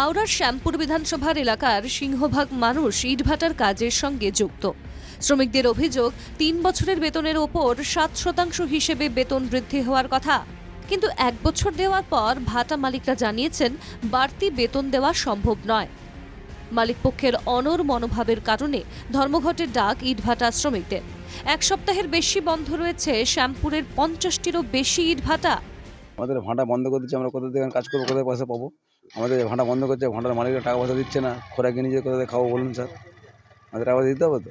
হাওড়ার শ্যামপুর বিধানসভার এলাকার সিংহভাগ মানুষ ইটভাটার কাজের সঙ্গে যুক্ত। শ্রমিকদের অভিযোগ, তিন বছরের বেতনের ওপর সাত শতাংশ হিসেবে বেতন বৃদ্ধি হওয়ার কথা। কিন্তু এক বছর দেওয়ার পর ভাটা মালিকরা জানিয়েছেন, বাড়তি বেতন দেওয়া সম্ভব নয়। মালিকপক্ষের অনর মনোভাবের কারণে ধর্মঘটের ডাক ইটভাটা শ্রমিকদের। এক সপ্তাহের বেশি বন্ধ রয়েছে শ্যামপুরের পঞ্চাশটিরও বেশি ইটভাটা। আমাদের ভাটা বন্ধ করে দিচ্ছে, আমরা কোথা থেকে কাজ করব, কোথায় পয়সা পাবো? আমাদের ভাঁটা বন্ধ করছে ভাঁটার মালিকরা টাকা পয়সা দিচ্ছে না। খোরাকি নিজে কোথা থেকে খাব বলুন স্যার। আমাদের টাকা পয়সা দিতে হবে তো?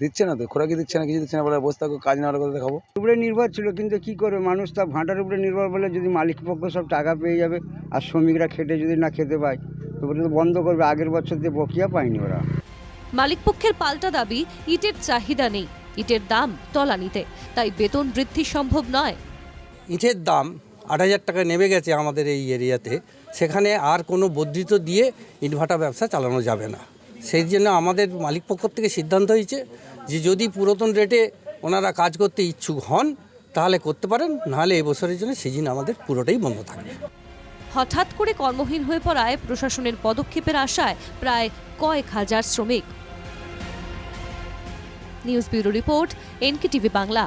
দিচ্ছে না? তো? খোরাকি দিচ্ছে না কিছু দিচ্ছে না বলে বসে থাকো কাজ না হলে কোথা থেকে খাব উপরে নির্ভর ছিল কিন্তু কি করবে? মানুষ তা ভাঁটার উপরে নির্ভর বলে যদি মালিক পক্ষ সব টাকা পেয়ে যাবে আর শ্রমিকরা খেটে যদি না খেতে পায় তো ওটা তো বন্ধ করবে। আগের বছর দিয়ে বকিয়া পায়নি ওরা। মালিকপক্ষের পাল্টা দাবি ইটের চাহিদা নেই। ইটের দাম তলানিতে তাই বেতন বৃদ্ধি সম্ভব নয়। ইটের দাম আট হাজার টাকা নেমে গেছে আমাদের এই এরিয়াতে, সেখানে আর কোনো বর্ধিত দিয়ে ইটভাটা ব্যবসা চালানো যাবে না। সেই জন্য আমাদের মালিক পক্ষ থেকে সিদ্ধান্ত হয়েছে যে যদি পুরাতন রেটে ওনারা কাজ করতে ইচ্ছুক হন, তাহলে করতে পারেন, নাহলে এবছরের জন্য সিজন আমাদের পুরোটাই বন্ধ থাকবে। হঠাৎ করে কর্মহীন হয়ে পড়ায় প্রশাসনের পদক্ষেপের আশায় প্রায় কয়েক হাজার শ্রমিক। News bureau report NK TV Bangla.